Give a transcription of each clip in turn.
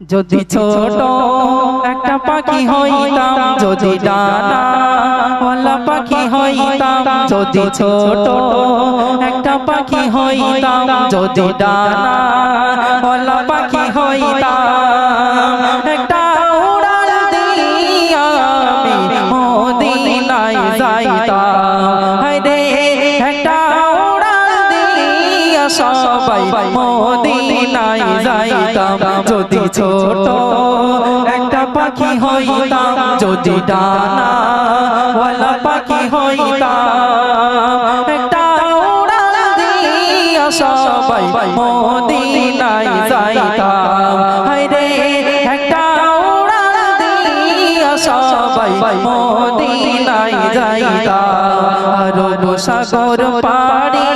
যদি ছোট একটা পাখি হইতাম যদি ডানা পাখি হইতাম যদি ছোট একটা পাখি হইতাম যদি ডানা পাখি হইতাম একটা উড়াল দিয়া আমি মদিনায় যাইতাম। একটা উড়াল দিয়া সবাই হইতাম যদি ডানা ওয়ালা পাখি হইতাম, একটা উড়াল দিয়া সবাই মদিনায় যাইতাম। হায়রে, একটা উড়াল দিয়া সবাই মদিনায় যাইতাম। আর সাগর পাড়ি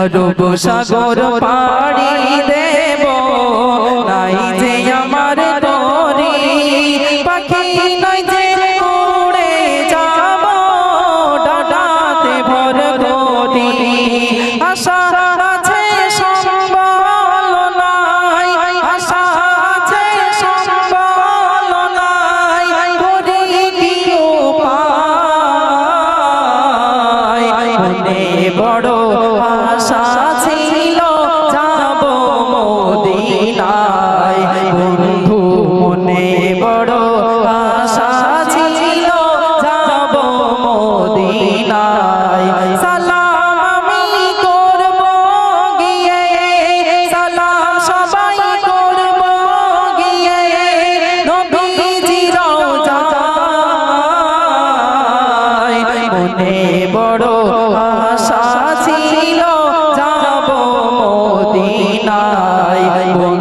অরব সাগর পাড়ি দেব। নাই যে আমার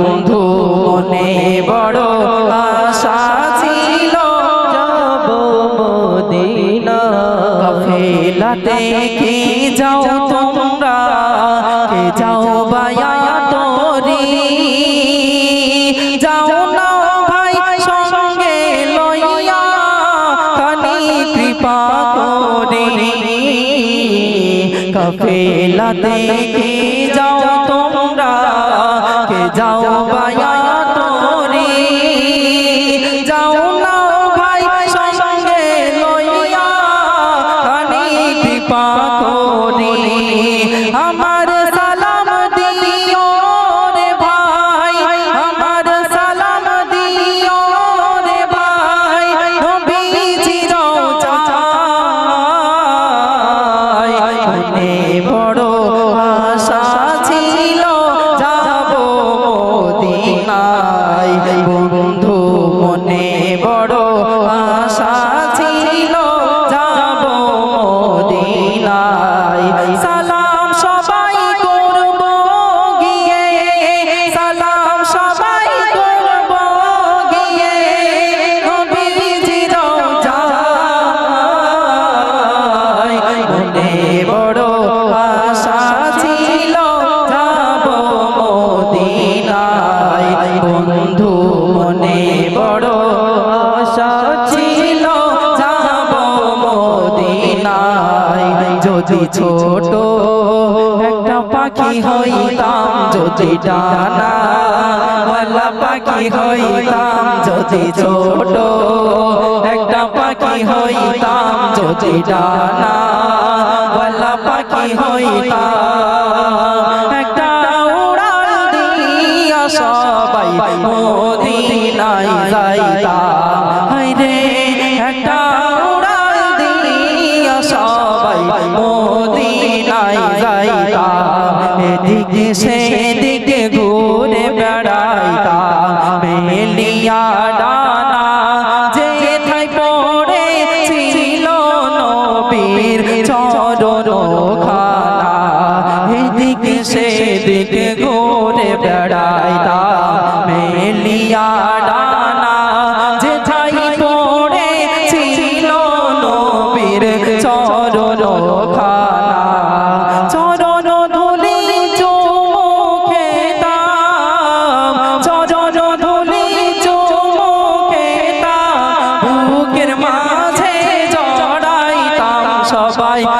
বন্ধু, মনে বড় আশা ছিল। যাব মদিনায় কাফেলাতে কি যাও তোমরা? কে যাও বায়া তোরি? যাও না ভাই সঙ্গে লইয়া, খানি কৃপা করে। কাফেলাতে মদিনায় যদি ছোট একটা পাখি হইতাম যদি ডানা ওয়ালা পাখি হইতাম যদি ছোট একটা পাখি হইতাম যদি ডানা ওয়ালা পাখি হইতাম। একটা উড়াল দিয়া সবাই যাইতাম এদিকে সেদিকে ঘুরে বেড়াইতাম মেলিয়া ডানা যে থাই পড়ে ছিল নবীর চরণ খানা। এদিকে সেদিকে ঘুরে বেড়াইতাম মেলিয়া ডানা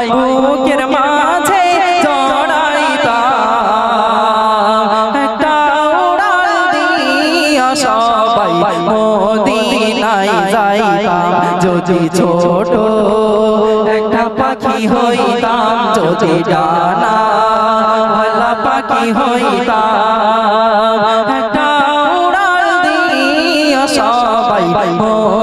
সবাই বুকের মাঝে জড়াইতাম একটা উড়াল দিয়া সবাই মদিনায় যাইতাম। যদি ছোট একটা পাখি হইতাম, যদি ডানা ভালা পাখি হইতাম। একটা উড়াল দিয়া সবাই মদিনায়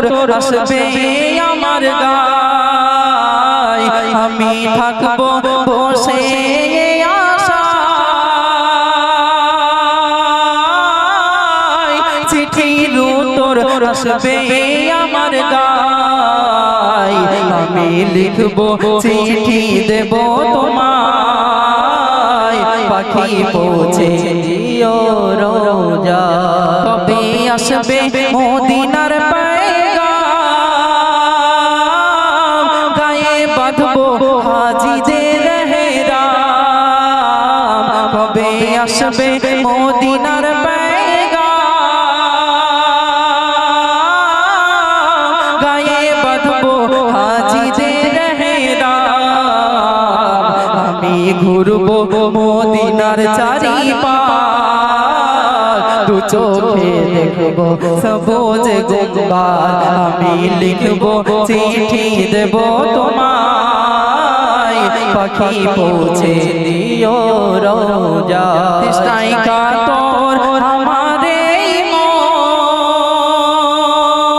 উত্তর আসবে আমার গায়। আমি থাকব বসে চিঠির উত্তর আসবে আমার গায়। আমি লিখব চিঠি দেব তোমায়। পাখি পৌঁছে রোজা। কবে আসবে মদিনার আসবে মদিনার গায়ে বাঁধবো হাজিদের আমি ঘুরবো মদিনার চারিপাশ। দু চোখে দেখব সবুজ গুম্বার। আমি লিখব চিঠি দেব তোমায়। পাখি পৌঁছে दियो रोजा तिस्ताई का तोर हमारे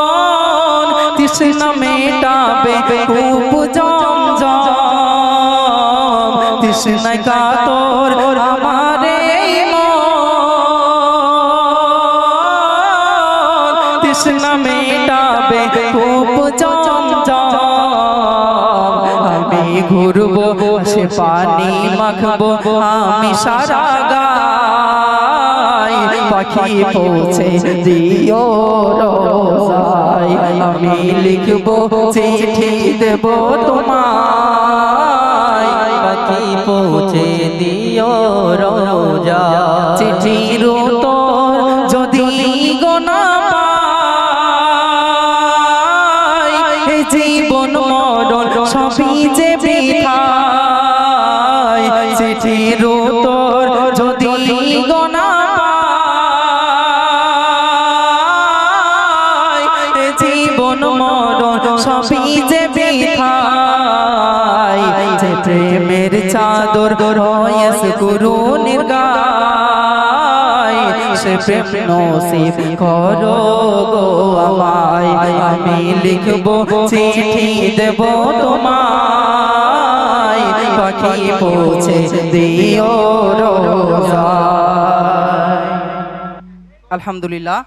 ईमान तिस्ना मेटाबे खूब जाम जाम तिस्ना का तोर हमारे ईमान तिस्ना में ঘুরবো সে পানি মাখবো আমি সারা গাই পাখি পৌঁছে দিও রোজায়। আমি লিখব চিঠি দেব তোমায়। পাখি পৌঁছে দিও রোজা চিঠির উত্তর জীবন মরণ সবই যে বিধায়। যে প্রেমের চাদর রয়েস গুরু নির্গায়, সে প্রেম নসিব করো গো আমায়। আমি লিখব চিঠি দেব তোমায়। পাখি পৌঁছে দিও আলহামদুলিল্লাহ।